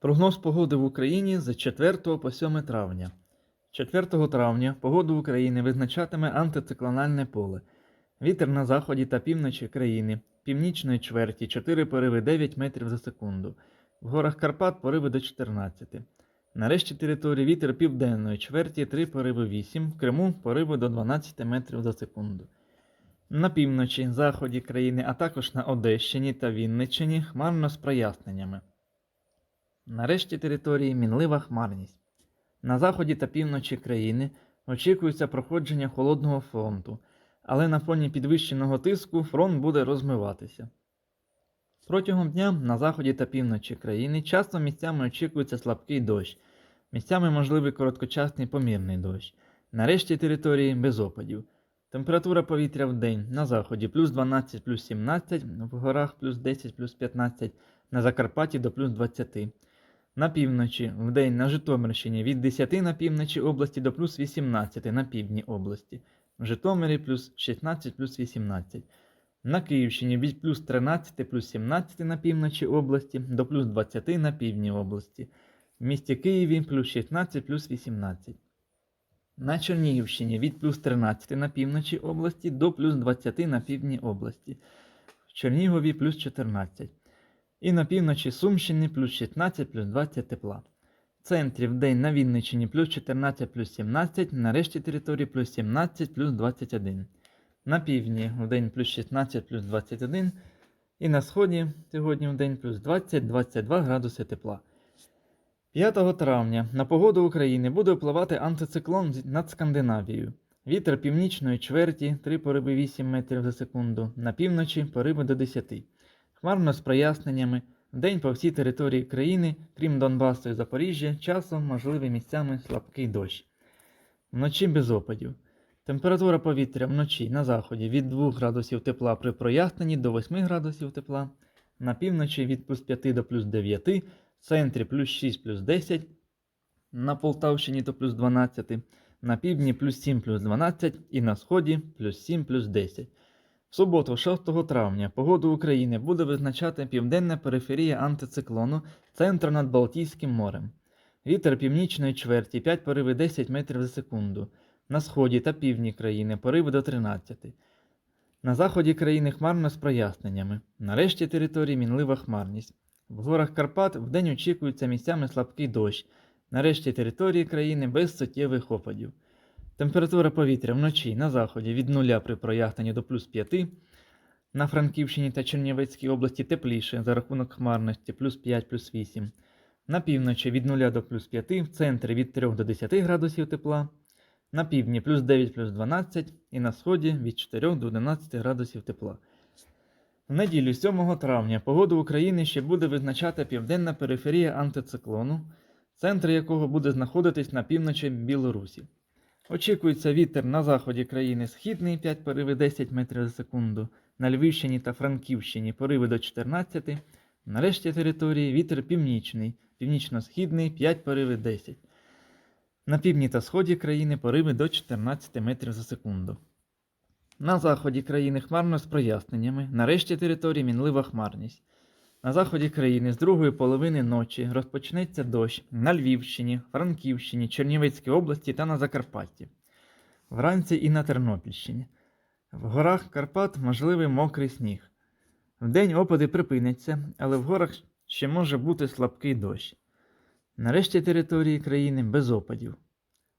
Прогноз погоди в Україні з 4 по 7 травня. 4 травня погоду України визначатиме антициклональне поле. Вітер на заході та півночі країни, північної чверті 4 пориви 9 метрів за секунду. В горах Карпат пориви до 14. Нарешті території вітер південної чверті 3 пориви 8, в Криму пориви до 12 метрів за секунду. На півночі, заході країни, а також на Одещині та Вінниччині хмарно з проясненнями. Нарешті території мінлива хмарність. На заході та півночі країни очікується проходження холодного фронту, але на фоні підвищеного тиску фронт буде розмиватися. Протягом дня на заході та півночі країни часто місцями очікується слабкий дощ, місцями можливий короткочасний помірний дощ. Нарешті території без опадів. Температура повітря в день на заході плюс 12 плюс 17, в горах плюс 10 плюс 15, на Закарпатті до плюс 20. На півночі в день на Житомирщині від 10 на півночі області до плюс 18 на півдні області. В Житомирі плюс 16 плюс 18. На Київщині від плюс 13 плюс 17 на півночі області до плюс 20 на півдні області. В місті Києві плюс 16 плюс 18. На Чернігівщині від плюс 13 на півночі області до плюс 20 на півдні області. В Чернігові плюс 14. І на півночі Сумщини плюс 16 плюс 20 тепла. В центрі в день на Вінниччині плюс 14 плюс 17, на решті території плюс 17 плюс 21. На півдні в день плюс 16 плюс 21. І на сході сьогодні в день плюс 20-22 градуси тепла. 5 травня на погоду України буде впливати антициклон над Скандинавією. Вітер північної чверті 3 пориви 8 метрів за секунду, на півночі пориви до 10. Хмарно з проясненнями. Вдень по всій території країни, крім Донбасу і Запоріжжя, часом можливий місцями слабкий дощ. Вночі без опадів. Температура повітря вночі на заході від 2 градусів тепла при проясненні до 8 градусів тепла, на півночі від плюс 5 до плюс 9, в центрі плюс 6 плюс 10, на Полтавщині до плюс 12, на півдні плюс 7 плюс 12 і на сході плюс 7 плюс 10. В суботу, 6 травня, погоду України буде визначати південна периферія антициклону центру над Балтійським морем. Вітер північної чверті 5 пориви 10 метрів за секунду. На сході та півдні країни пориви до 13. На заході країни хмарно з проясненнями. Нарешті території мінлива хмарність. В горах Карпат вдень очікується місцями слабкий дощ. Нарешті території країни без суттєвих опадів. Температура повітря вночі на заході від 0 при проясненні до плюс 5, на Франківщині та Чернівецькій області тепліше за рахунок хмарності плюс 5 плюс 8, на півночі від 0 до плюс 5, в центрі від 3 до 10 градусів тепла, на півдні плюс 9 плюс 12 і на сході від 4 до 11 градусів тепла. В неділю 7 травня погоду України ще буде визначати південна периферія антициклону, центр якого буде знаходитись на півночі Білорусі. Очікується вітер на заході країни східний 5 пориви 10 метрів за секунду, на Львівщині та Франківщині пориви до 14, на решті території вітер північний, північно-східний 5 пориви 10. На півдні та сході країни пориви до 14 метрів за секунду. На заході країни хмарно з проясненнями, на решті території мінлива хмарність. На заході країни з другої половини ночі розпочнеться дощ на Львівщині, Франківщині, Чернівецькій області та на Закарпатті. Вранці і на Тернопільщині. В горах Карпат можливий мокрий сніг. Вдень опади припиняться, але в горах ще може бути слабкий дощ. Нарешті території країни без опадів.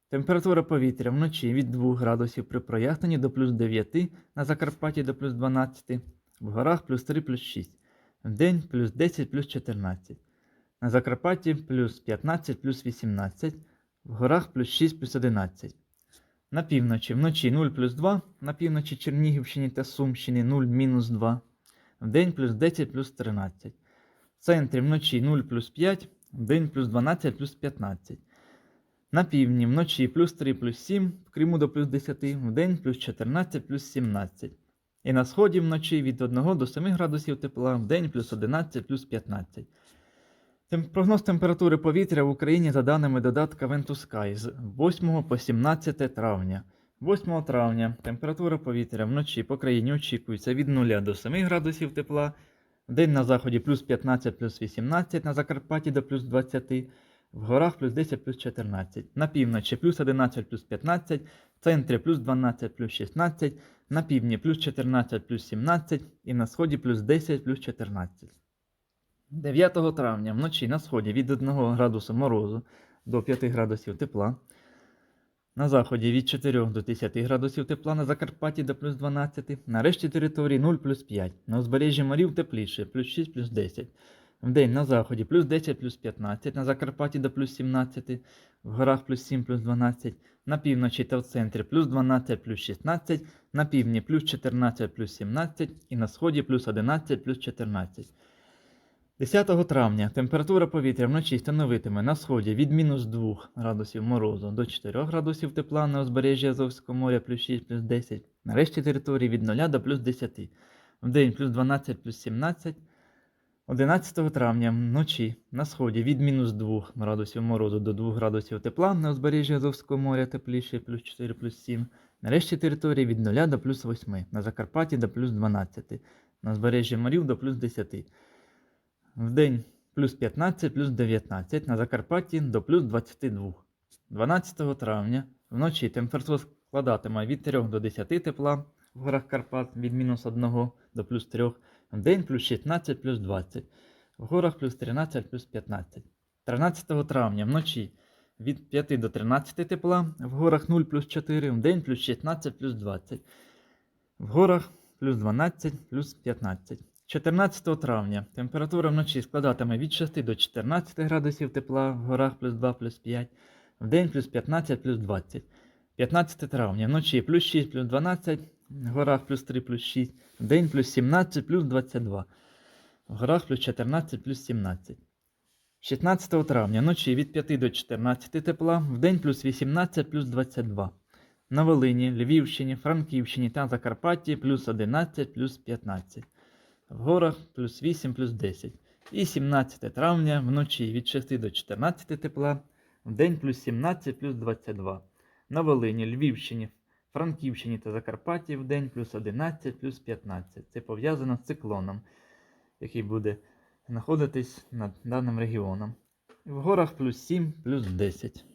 Температура повітря вночі від 2 градусів при проясненні до плюс 9, на Закарпатті до плюс 12, в горах плюс 3 плюс 6. Вдень плюс 10 плюс 14. На Закарпатті плюс 15 плюс 18, в горах плюс 6 плюс 11. На півночі вночі 0 плюс 2, на півночі Чернігівщині та Сумщині 0 мінус 2, вдень плюс 10 плюс 13. В центрі вночі 0 плюс 5, вдень плюс 12 плюс 15. На півдні вночі плюс 3 плюс 7, в Криму до плюс 10, вдень плюс 14 плюс 17. І на сході вночі від 1 до 7 градусів тепла, вдень плюс 11 плюс 15. Тем- Прогноз температури повітря в Україні за даними додатка Ventusky з 8 по 17 травня. 8 травня температура повітря вночі по країні очікується від 0 до 7 градусів тепла, Вдень на заході плюс 15 плюс 18, на Закарпатті до плюс 20, в горах плюс 10 плюс 14. На півночі плюс 11 плюс 15, в центрі плюс 12 плюс 16, на півдні плюс 14 плюс 17 і на сході плюс 10 плюс 14. 9 травня вночі на сході від 1 градусу морозу до 5 градусів тепла. На заході від 4 до 10 градусів тепла, на Закарпатті до плюс 12, на решті території 0 плюс 5, на узбережжі морів тепліше, плюс 6 плюс 10. Вдень на заході плюс 10 плюс 15, на Закарпатті до плюс 17, в горах плюс 7 плюс 12, на півночі та в центрі плюс 12 плюс 16, на півдні плюс 14 плюс 17 і на сході плюс 11 плюс 14. 10 травня температура повітря вночі становитиме на сході від мінус 2 градусів морозу до 4 градусів тепла на узбережжі Азовського моря плюс 6 плюс 10, на решті території від 0 до плюс 10, вдень плюс 12 плюс 17. 11 травня вночі на сході від мінус 2 градусів морозу до 2 градусів тепла на узбережжі Азовського моря тепліше плюс 4 плюс 7, на решті території від 0 до плюс 8, на Закарпатті до плюс 12, на узбережжі морів до плюс 10. Вдень плюс 15, плюс 19, на Закарпатті до плюс 22. 12 травня вночі температура складатиме від 3 до 10 тепла в горах Карпат від мінус 1 до плюс 3, вдень плюс 16, плюс 20, в горах плюс 13, плюс 15. 13 травня вночі від 5 до 13 тепла, в горах 0 плюс 4, вдень плюс 16, плюс 20, в горах плюс 12, плюс 15. 14 травня температура вночі складатиме від 6 до 14 градусів тепла, в горах плюс 2 плюс 5, вдень плюс 15 плюс 20. 15 травня вночі плюс 6 плюс 12, в горах плюс 3 плюс 6, вдень плюс 17 плюс 22, в горах плюс 14 плюс 17. 16 травня вночі від 5 до 14 тепла, вдень плюс 18 плюс 22. На Волині, Львівщині, Франківщині та Закарпатті плюс 11 плюс 15 в горах плюс 8 плюс 10. І 17 травня вночі від 6 до 14 тепла, вдень плюс 17 плюс 22. На Волині, Львівщині, Франківщині та Закарпатті вдень плюс 11 плюс 15. Це пов'язано з циклоном, який буде знаходитись над даним регіоном. В горах плюс 7 плюс 10.